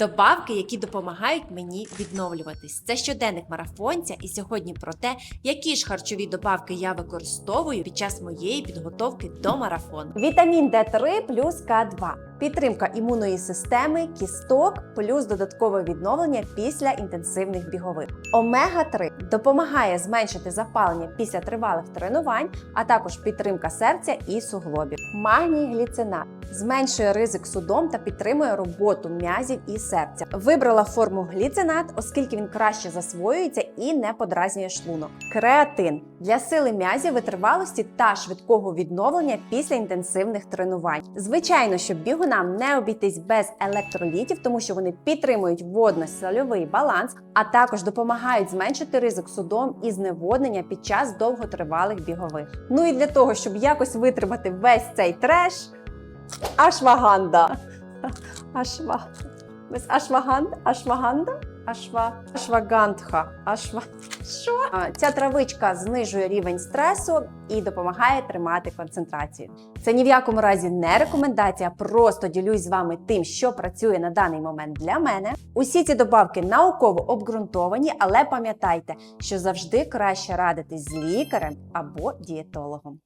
Добавки, які допомагають мені відновлюватись. Це щоденник марафонця, і сьогодні про те, які ж харчові добавки я використовую під час моєї підготовки до марафону. Вітамін D3 плюс К2. Підтримка імунної системи, кісток, плюс додаткове відновлення після інтенсивних бігових. Омега-3 допомагає зменшити запалення після тривалих тренувань, а також підтримка серця і суглобів. Магній гліцинат зменшує ризик судом та підтримує роботу м'язів і серця. Вибрала форму гліцинат, оскільки він краще засвоюється і не подразнює шлунок. Креатин для сили м'язів, витривалості та швидкого відновлення після інтенсивних тренувань. Звичайно, що бігунам не обійтись без електролітів, тому що вони підтримують водно-сольовий баланс, а також допомагають зменшити ризик судом і зневоднення під час довготривалих бігових. Ну і для того, щоб якось витримати весь цей треш, ашваганда. Ашва. Ашваганда? Ашваганда? Ашва. Ашвагандха. Ашва. Що? Ця травичка знижує рівень стресу і допомагає тримати концентрацію. Це ні в якому разі не рекомендація, просто ділюсь з вами тим, що працює на даний момент для мене. Усі ці добавки науково обґрунтовані, але пам'ятайте, що завжди краще радитись з лікарем або дієтологом.